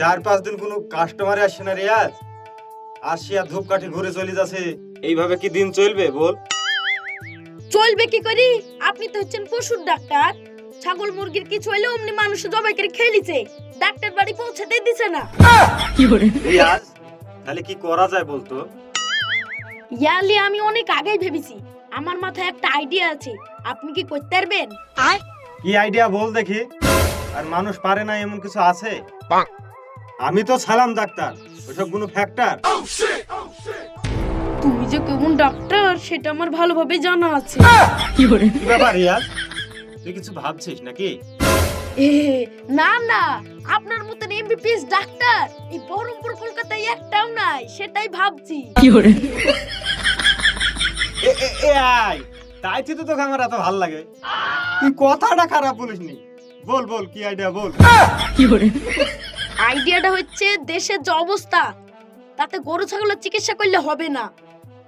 চার পাঁচ দিন কোনো কাস্টমারে আসে না রিয়াজ আসিয়া ধূপকাঠি ঘুরে চলে যাচ্ছে। এইভাবে কি দিন চলবে বল? চলবে কি করি? আপনি তো হচ্ছেন পশুর ডাক্তার। ছাগল মুরগির কিছু হইলে অমনি মানুষ জবাই করে খেলিছে ডাক্তার বাড়ি পৌঁছাতে দিছে না। রিয়াজ তাহলে কি করা যায় বলতো? ইয়ালি আমি অনেক আগেই ভেবেছি। আমার মাথায় একটা আইডিয়া আছে। আপনি কি করতে পারবেন? কি আইডিয়া বল দেখি। আর মানুষ পারে না এমন কিছু আছে? আমি তো ছালাম ডাক্তার। ওসব কোনো ফ্যাক্টর তুমি যে কেমন ডাক্তার সেটা আমার ভালোভাবে জানা আছে। কি ব্যাপার রিয়াজ তুই কিছু ভাবছিস নাকি? না না আপনার মতন এমবিবিএস ডাক্তার এই বহরমপুর কলকাতায় একটাও নাই সেটাই ভাবছি। এ এ এ তাই তো তোকে আমার এত ভালো লাগে। তুই কথাটা খারাপ বলিসনি বল বল কি আইডিয়া বল। কি করে? আইডিয়াটা হচ্ছে দেশের যে অবস্থা তাতে গরু ছাগলের চিকিৎসা করলে হবে না।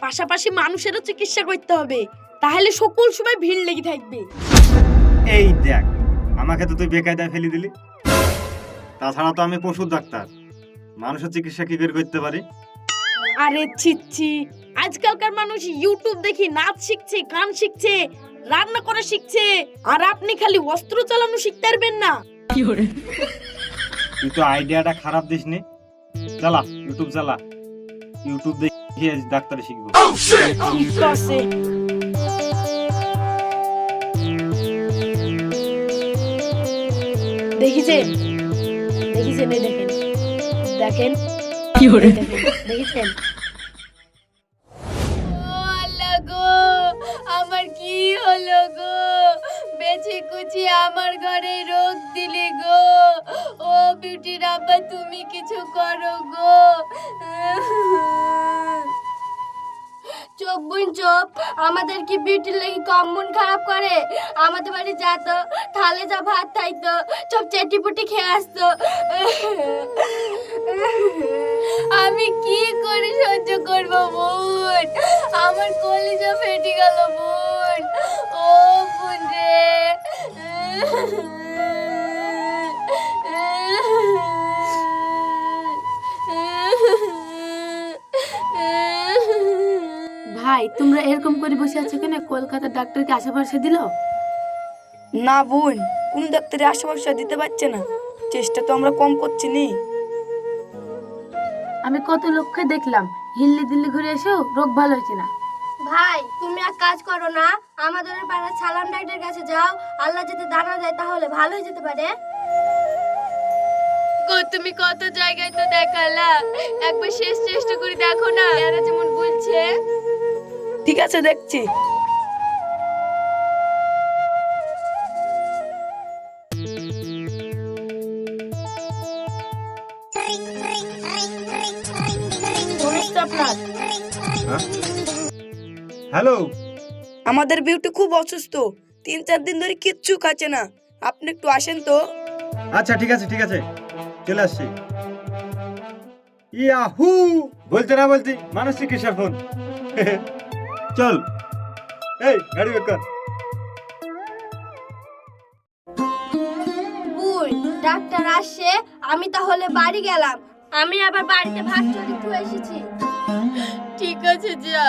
পাশাপাশি মানুষেরও চিকিৎসা করতে হবে। তাহলে সকল সময় ভিড় লেগে থাকবে। এই দেখ আমাকে তো তুই বেকায়দায় ফেলে দিলি। তাছাড়া তো আমি পশুর ডাক্তার। মানুষের চিকিৎসা কি করে করতে পারি? আরে ছিচ্ছি আজকালকার মানুষ ইউটিউব দেখি নাচ শিখছে গান শিখছে রান্না করা শিখছে আর আপনি খালি অস্ত্র চালানো শিখতে পারবেন না। কি তুই তো আইডিয়াটা খারাপ দিস নি চালা ইউটিউব চালা। ইউটিউব দেখে ডাক্তারি শিখব। ঠিক আছে। দেখিছেন দেখিছেন এই দেখেন। দেখেন। এই দেখেন, দেখেছেন? গো আমার কি হলো গো? বেঁচে কুচি আমার ঘরে রোগ দিলে গো। ও বিউটি রাব্বা তুমি কিছু করো গো। চোখ বুন চোপ আমাদের কি বিউটির লাগি কম মন খারাপ করে? আমাদের বাড়ি যেত থালে যা ভাত খাইতো, সব চেটি পুটি খেয়ে আসতো। আমি কি করে সহ্য করব বোন? আমার কলিজা ফেটে গেল বোন। ও বোন রে। ভাই, তোমরা এরকম করে বসে আছো কেন? কলকাতার ডাক্তারকে আশা ভরসা দিল? না বোন কোন ডাক্তারে আশেপাশে দিতে পারছে না। চেষ্টা তো আমরা কম করছি নি। আমি কত লোককে দেখলাম হিল্লি দিল্লি ঘুরে এসেও রোগ ভালো হয়েছে না। ভাই তুমি এক কাজ করো না আমাদের পাড়ার সালাম ডাক্তার কাছে যাও আল্লাহ যদি দানা দেয় তাহলে ভালো হয়ে যেতে পারে। গো তুমি কত জায়গায় তো দেখালা। একবার শেষ চেষ্টা করে দেখো না এরা যেমন বলছে। ঠিক আছে দেখছি। হ্যালো আমাদের বিউটি খুব অসুস্থ। তিন চার দিন ধরে কিচ্ছু খাচ্ছে না। আপনি একটু আসেন তো। আচ্ছা ঠিক আছে ঠিক আছে। চলে আসছি। ইয়াহু! বলতে না বলতে মানুষ চিকিৎসার ফোন। চল। এই গাড়ি বের কর। ডাক্তার আসছে আমি তাহলে বাড়ি গেলাম। আমি আবার বাড়িতে ভাত চড়ি এসেছি। ঠিক আছে যা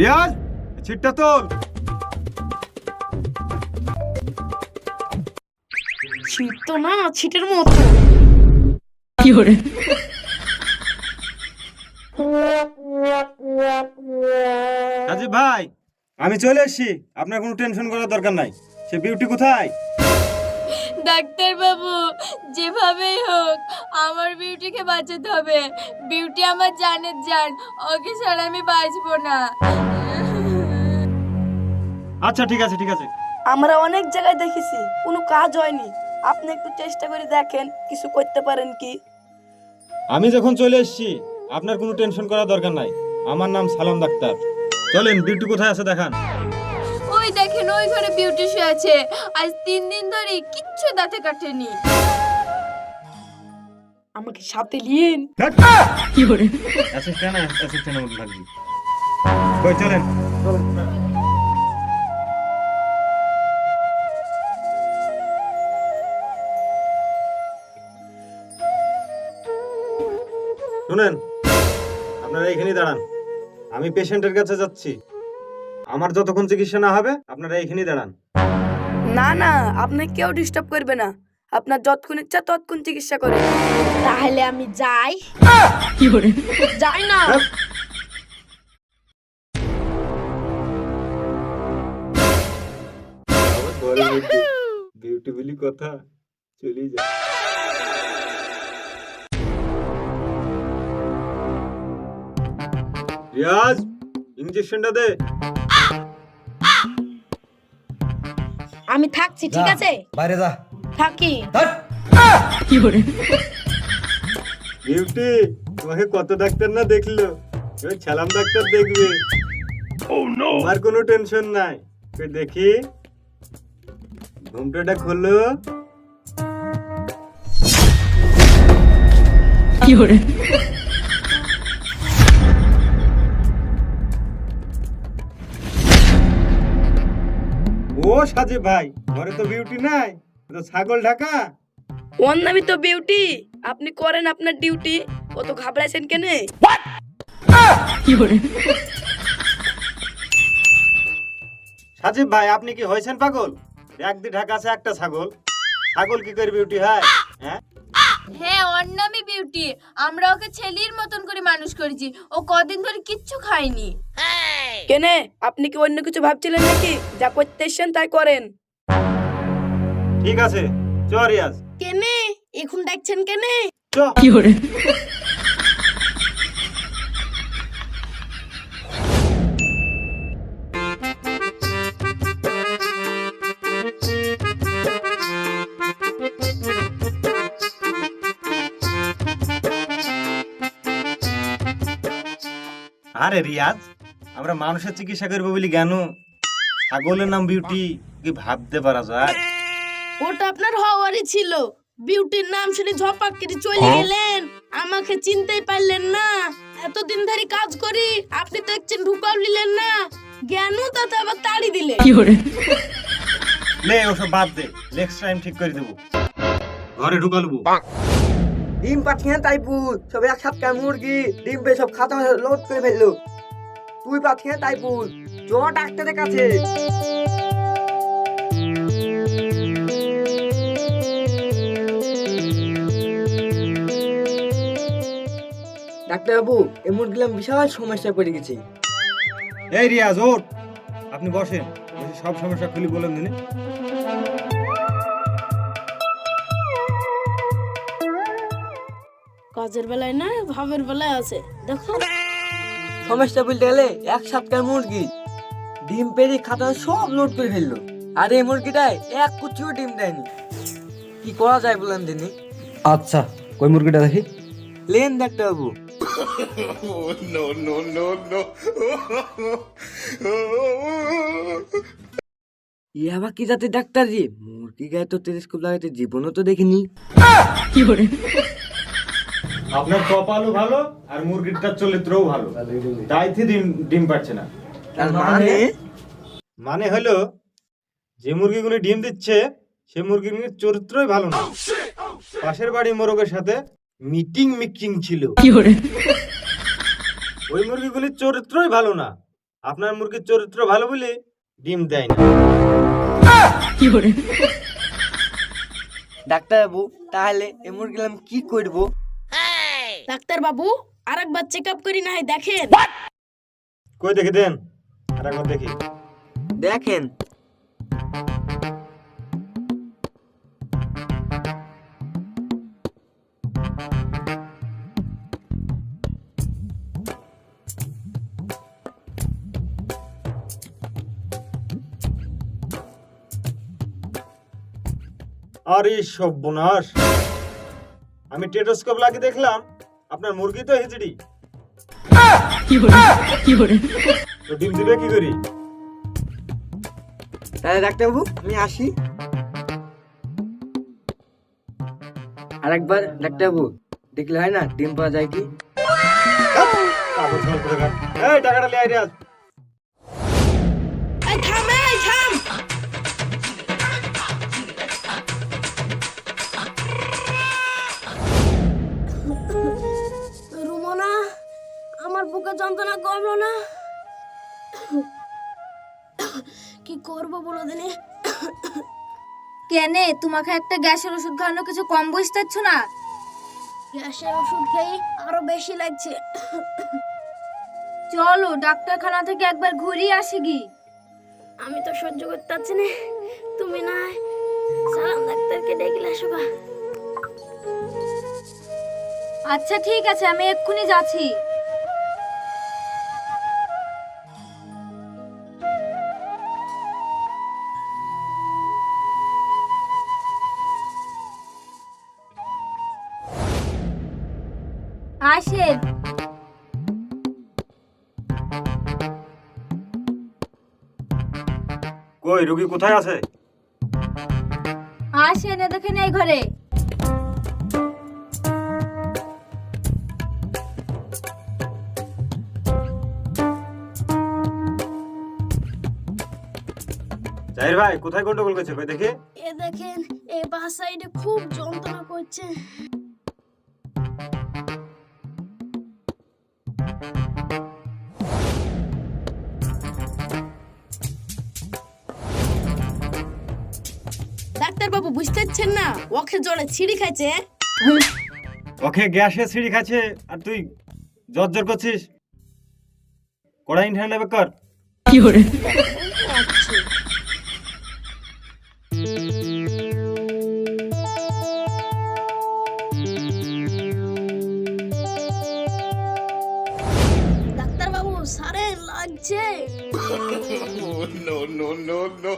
রিয়াজ ছিটটা তোল। ছিট তো না ছিটের মতো। সাজিব ভাই আমি চলে এসেছি। আপনার কোনো টেনশন করার দরকার নাই। সে বিউটি কোথায়? ডাক্তার বাবু যেভাবেই হোক আমার বিউটিকে বাঁচাতে হবে। বিউটি আমার জানের জান ওকে ছাড়া আমি বাঁচবো না। আচ্ছা ঠিক আছে ঠিক আছে। আমরা অনেক জায়গায় দেখেছি কোনো কাজ হয়নি। আপনি একটু চেষ্টা করে দেখেন কিছু করতে পারেন কি? আমি যখন চলে এসেছি আপনার কোনো টেনশন করার দরকার নাই। আমার নাম সালাম ডাক্তার। চলেন বিউটি কোথায় আছে দেখান। দেখেন ওই ঘরে বিউটি শুয়ে আছে। আজ তিন দিন ধরে কিচ্ছু দাঁতে কাটেনি। আমাকে সাথে নিয়েন। অ্যাসিস্ট্যান্ট অ্যাসিস্ট্যান্টের মতো থাকবি। কই চলেন। শুনেন আপনারা এখানেই দাঁড়ান। আমি পেশেন্টের কাছে যাচ্ছি। আমার যতক্ষণ চিকিৎসা না হবে আপনারা এখানেই দাঁড়ান। না না আপনি কেউ ডিস্টার্ব করবে না। আপনার যতক্ষণ ইচ্ছা ততক্ষণ চিকিৎসা করে। তাহলে আমি যাই। যাই না। বিউটিফুলি কথা চলেই যায়। রিয়াজ ইঞ্জেকশনটা দে। আমি থাকছি ঠিক আছে? বাইরে যা। থাকি। ধ্যাৎ। বিউটি তোমাকে কত ডাক্তার না দেখল? এবার ছালাম ডাক্তার দেখবে। আমার কোনো টেনশন নাই। তুই দেখি। ঘুমটাটা খোলো। ও সাজে ভাই ঘরে তো বিউটি নাই তো ছাগল ঢাকা। ওর নামই তো বিউটি আপনি করেন আপনার ডিউটি কত ঘাবড়াইছেন কেনে? সাজিব ভাই আপনি কি হয়েছেন পাগল? একদি ঢাকা আছে একটা ছাগল। ছাগল কি করে বিউটি হয়? হ্যাঁ? হ্যাঁ ওর নামই বিউটি। আমরা ওকে ছেলির মতন করে মানুষ করেছি। ও কদিন ধরে কিচ্ছু খায়নি। কেনে আপনি কি অন্য কিছু ভাবছিলেন নাকি? যা করতে এসছেন তাই করেন। ঠিক আছে চ রিয়াজ। কেনে এখন দেখছেন কেনে? চ। আরে রিয়াজ আমরা মানুষের চিকিৎসা করব বলি জ্ঞান ছাগলের নাম বিউটি কি ভাবতে পারা যায়? ওটা আপনার হওয়ারই ছিল। বিউটির নাম শুনে ঝপাক কেটে চলে গেলেন। আমাকে চিনতেই পারলেন না। এতদিন ধরে কাজ করি আপনি তো একছেন ঢুকাও নিলেন না। জ্ঞান তাতে আবার তাড়ি দিলে কি করে লে ওসব বাদ দে। নেক্সট টাইম ঠিক করে দেবো। ঘরে ঢুকালবো। ডিম পাঠিয়ে তাই পুত, সব এক সাতটা মুরগি, ডিম পেয়ে সব খাতা লোড করে ফেলল। তুই পাঠিয়ে তাই পুত চ ডাক্তারের কাছে। ডাক্তারবাবু, এই মুরগিলাম বিশাল সমস্যায় পড়ে গেছি। এই রিয়াজ, ওঠ। আপনি বসেন, বসে সব সমস্যা খুলি বলেন দিনে। কাজের বেলায় না ভাবের বেলায় আছে। দেখো। সমস্যা বলতে গেলে এক সপ্তাহ মুরগি ডিম পেরে খাতা সব লোড করে ফেলল। আর এই মুরগিটায় এক কুচিও ডিম দেয়নি। কি করা যায় বলেন দিনি আচ্ছা কই মুরগিটা দেখি? লেন ডাক্তারবাবু ই আবার কি জাতের ডাক্তার রে? মুরগি গায়ে তো টেলিস্কোপ লাগাতে জীবনও তো দেখিনি। আপনার কপালও ভালো আর মুরগিটার চরিত্রও ভালো। তাইতে ডিম ডিম পাচ্ছে না। তার মানে? মানে হলো যে মুরগিগুলি ডিম দিচ্ছে সে মুরগিগুলির চরিত্রই ভালো না। পাশের বাড়ি মোরগের সাথে মিটিং মিটিং ছিল। ওই মুরগিগুলির চরিত্রই ভালো না। আপনার মুরগির চরিত্র ভালো বলে ডিম দেয় না। ডাক্তারবাবু তাহলে এই মুরগিলাম কি করব? ডাক্তার বাবু আরেকবার চেক আপ করি না হয় দেখেন কই দেখে দেন আর একবার দেখি। দেখেন। আরে সর্বনাশ। আমি টেটোস্কোপ লাগিয়ে দেখলাম আপনার মুরগি তো হিজড়ি তো ডিম দিবে কি করি তাহলে ডাক্তারবাবু আমি আসি আরেকবার ডাক্তারবাবু দেখলে হয় না ডিম পাওয়া যায় কি করে। এই টাকাটা লিয়ে আয় রে আজ। যন্ত্রণা কমলো না। কি করব বলো দিনে? কেনে তোমাকে একটা গ্যাসের ওষুধ খাওয়ানো কিছু কম বুঝতে পারছ না? গ্যাসের ওষুধ খেয়ে আরও বেশি লাগছে। চলো ডাক্তারখানা থেকে একবার ঘুরিয়ে আসি গি। আমি তো সহ্য করতে পারছি না। তুমি না সালাম ডাক্তারকে ডেকে আসো। আচ্ছা ঠিক আছে আমি এক্ষুনি যাচ্ছি। আসেন। কই রুগী কোথায় আছে? আসেন এ দেখেন এই ঘরে। জাহির ভাই কোথায় গন্ডগোল করছে? ভাই দেখি। এ দেখেন এই বাস সাইডে খুব যন্ত্রণা করছে। ডাক্তার বাবু বুঝতে পারছেন না? ওকে জোরে ছিঁড়ি খাইছে ওকে গ্যাসে সিঁড়ি খাচ্ছে আর তুই জ্বর জ্বর করছিস? কড়াই ঠান্ডা বেকার ডাক্তার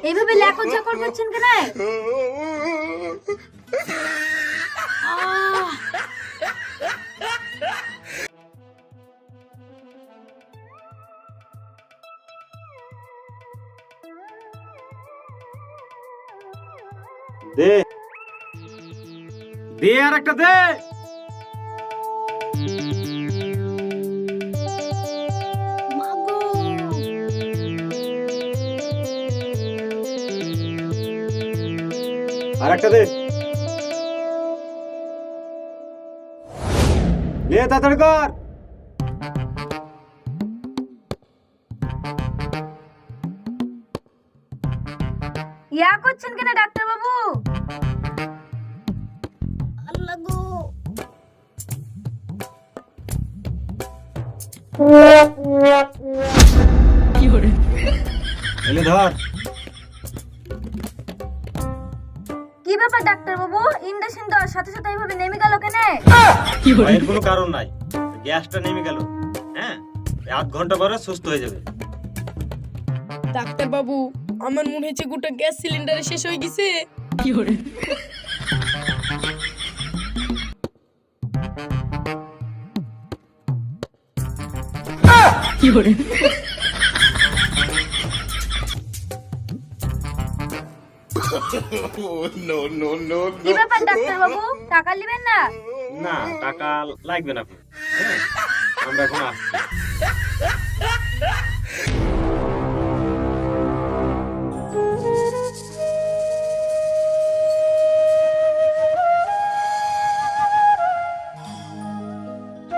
এইভাবে ল্যাকর ঝাকর করছেন কেন? দে। দে আর একটা দে। দে। তাড়াতাড়ি কর। ইয়া করছেন কেন ডাক্তার বাবু আল্লাহ গো। এলে ধর। সাথে সাথে এইভাবে নেমে গেল কেন? ভয়ের কোনো কারণ নাই। গ্যাসটা নেমে গেল। হ্যাঁ? আধ ঘণ্টা পরে সুস্থ হয়ে যাবে। ডাক্তার বাবু আমার মনে হচ্ছে গোটা গ্যাস সিলিন্ডার শেষ হয়ে গেছে। কি ব্যাপার ডাক্তার বাবু টাকা নেবেন না? না টাকা লাগবে না হ্যাঁ আমরা এখন আসছি।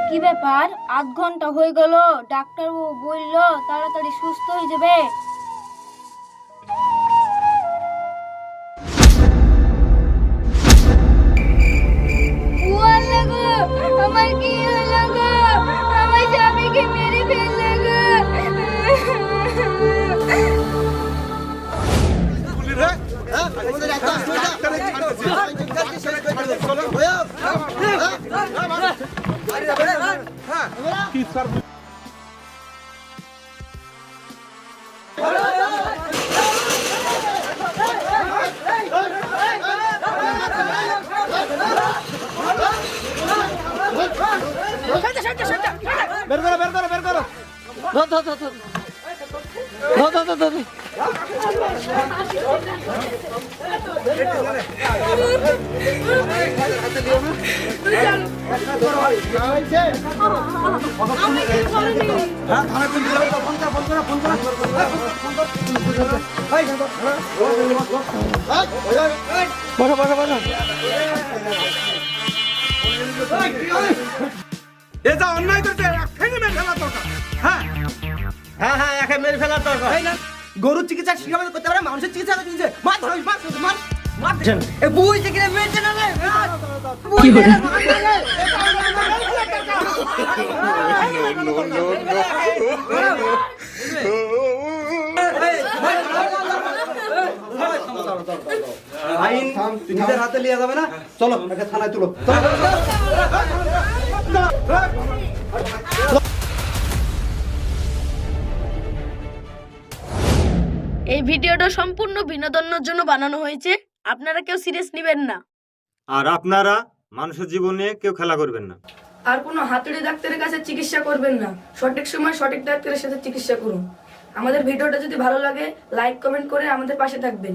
কি ব্যাপার? আধ ঘণ্টা হয়ে গেল ডাক্তার বলল তাড়াতাড়ি সুস্থ হয়ে যাবে। আমার কি হলো গো আমার স্বামীকে মেরে ফেললে গো। কি স্যার বের করো বের করো বের করো। ধর, ধর, ধর, ধর। ধর, ধর, ধর, ধর, ধর। বসো, বসো, বসো। এ যা অন্যায় করছে এখানে মেরে ফেলা দরকার। হ্যাঁ। হ্যাঁ হ্যাঁ একে মেরে ফেলার দরকার। গরুর চিকিৎসা শিখাবে করতে পারে মানুষের চিকিৎসা করতে মার ধর মার মার। মার এ বুঝ থেকে মেরেছে না রে কি হলো আইন নিজের হাতে লিয়ে যাবে না? চলো একে থানায় তুলো। এই ভিডিওটা সম্পূর্ণ বিনোদনের জন্য বানানো হয়েছে। আপনারা কেউ সিরিয়াস নেবেন না। আর আপনারা মানুষের জীবনে কেউ খেলা করবেন না। আর কোনো হাতুড়ি ডাক্তারের কাছে চিকিৎসা করবেন না। সঠিক সময় সঠিক ডাক্তারের সাথে চিকিৎসা করুন। আমাদের ভিডিওটা যদি ভালো লাগে লাইক কমেন্ট করে আমাদের পাশে থাকবেন।